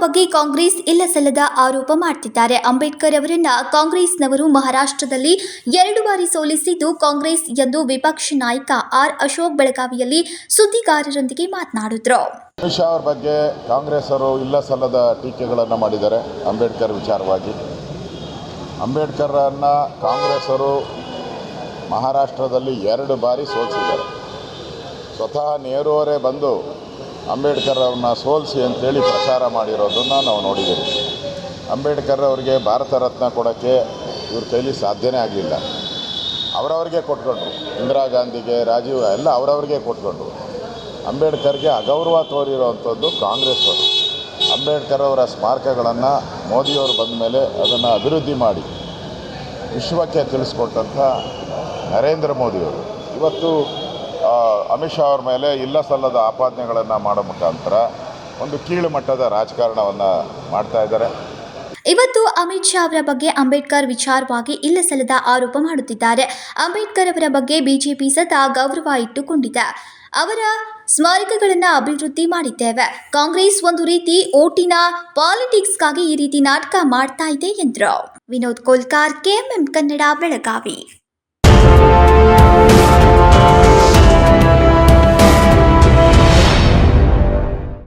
ಬಗ್ಗೆ ಕಾಂಗ್ರೆಸ್ ಇಲ್ಲ ಸಲ್ಲದ ಆರೋಪ ಮಾಡ್ತಿದ್ದಾರೆ. ಅಂಬೇಡ್ಕರ್ ಅವರನ್ನ ಕಾಂಗ್ರೆಸ್ನವರು ಮಹಾರಾಷ್ಟ್ರದಲ್ಲಿ ಎರಡು ಬಾರಿ ಸೋಲಿಸಿದ್ದು ಕಾಂಗ್ರೆಸ್ ಎಂದು ವಿಪಕ್ಷ ನಾಯಕ ಆರ್ ಅಶೋಕ್ ಬೆಳಗಾವಿಯಲ್ಲಿ ಸುದ್ದಿಗಾರರೊಂದಿಗೆ ಮಾತನಾಡಿದ್ರು. ಅಮಿತ್ ಶಾ ಅವರ ಬಗ್ಗೆ ಕಾಂಗ್ರೆಸ್ಸರು ಇಲ್ಲ ಸಲ್ಲದ ಟೀಕೆಗಳನ್ನು ಮಾಡಿದ್ದಾರೆ ಅಂಬೇಡ್ಕರ್ ವಿಚಾರವಾಗಿ. ಅಂಬೇಡ್ಕರನ್ನು ಕಾಂಗ್ರೆಸ್ಸರು ಮಹಾರಾಷ್ಟ್ರದಲ್ಲಿ ಎರಡು ಬಾರಿ ಸೋಲಿಸಿದ್ದಾರೆ. ಸ್ವತಃ ನೆಹರು ಅವರೇ ಬಂದು ಅಂಬೇಡ್ಕರ್ ಅವ್ರನ್ನ ಸೋಲಿಸಿ ಅಂತೇಳಿ ಪ್ರಚಾರ ಮಾಡಿರೋದನ್ನು ನಾವು ನೋಡಿದ್ದೀವಿ. ಅಂಬೇಡ್ಕರ್ ಅವರಿಗೆ ಭಾರತ ರತ್ನ ಕೊಡೋಕ್ಕೆ ಇವ್ರ ಕೈಲಿ ಸಾಧ್ಯನೇ ಆಗಲಿಲ್ಲ. ಅವರವ್ರಿಗೆ ಕೊಟ್ಕೊಂಡ್ರು. ಇಂದಿರಾ ಗಾಂಧಿಗೆ, ರಾಜೀವ್, ಎಲ್ಲ ಅವರವ್ರಿಗೆ ಕೊಟ್ಕೊಂಡ್ರು. ಅಂಬೇಡ್ಕರ್ಗೆ ಅಗೌರವ ತೋರಿರುವಂಥದ್ದು ಕಾಂಗ್ರೆಸ್ ಅವರು. ಅಂಬೇಡ್ಕರ್ ಅವರ ಸ್ಮಾರಕಗಳನ್ನು ಮೋದಿಯವರು ಬಂದ ಮೇಲೆ ಅದನ್ನು ಅಭಿವೃದ್ಧಿ ಮಾಡಿ. ವಿಶ್ವಕ್ಕೆ ತಿಳಿಸ್ಕೊಟ್ಟಂಥ ನರೇಂದ್ರ ಮೋದಿಯವರು. ಇವತ್ತು ಅಮಿತ್ ಶಾ ಅವ್ರ ಮೇಲೆ ಇಲ್ಲ ಸಲ್ಲದ ಆಪಾದನೆಗಳನ್ನು ಮಾಡೋ ಮುಖಾಂತರ ಒಂದು ಕೀಳು ಮಟ್ಟದ ರಾಜಕಾರಣವನ್ನು ಮಾಡ್ತಾ ಇದ್ದಾರೆ. ಇವತ್ತು ಅಮಿತ್ ಶಾ ಅವರ ಬಗ್ಗೆ ಅಂಬೇಡ್ಕರ್ ವಿಚಾರವಾಗಿ ಇಲ್ಲ ಸಲ್ಲದ ಆರೋಪ ಮಾಡುತ್ತಿದ್ದಾರೆ. ಅಂಬೇಡ್ಕರ್ ಅವರ ಬಗ್ಗೆ ಬಿಜೆಪಿ ಸದಾ ಗೌರವ ಇಟ್ಟುಕೊಂಡಿದೆ. ಅವರ ಸ್ಮಾರಕಗಳನ್ನು ಅಭಿವೃದ್ಧಿ ಮಾಡಿದ್ದೇವೆ. ಕಾಂಗ್ರೆಸ್ ಒಂದು ರೀತಿ ಓಟಿನ ಪಾಲಿಟಿಕ್ಸ್ಗಾಗಿ ಈ ರೀತಿ ನಾಟಕ ಮಾಡ್ತಾ ಇದೆ ಎಂದರು. ವಿನೋದ್ ಕೋಲ್ಕಾರ್, ಕೆಎಂಎಂ ಕನ್ನಡ, ಬೆಳಗಾವಿ.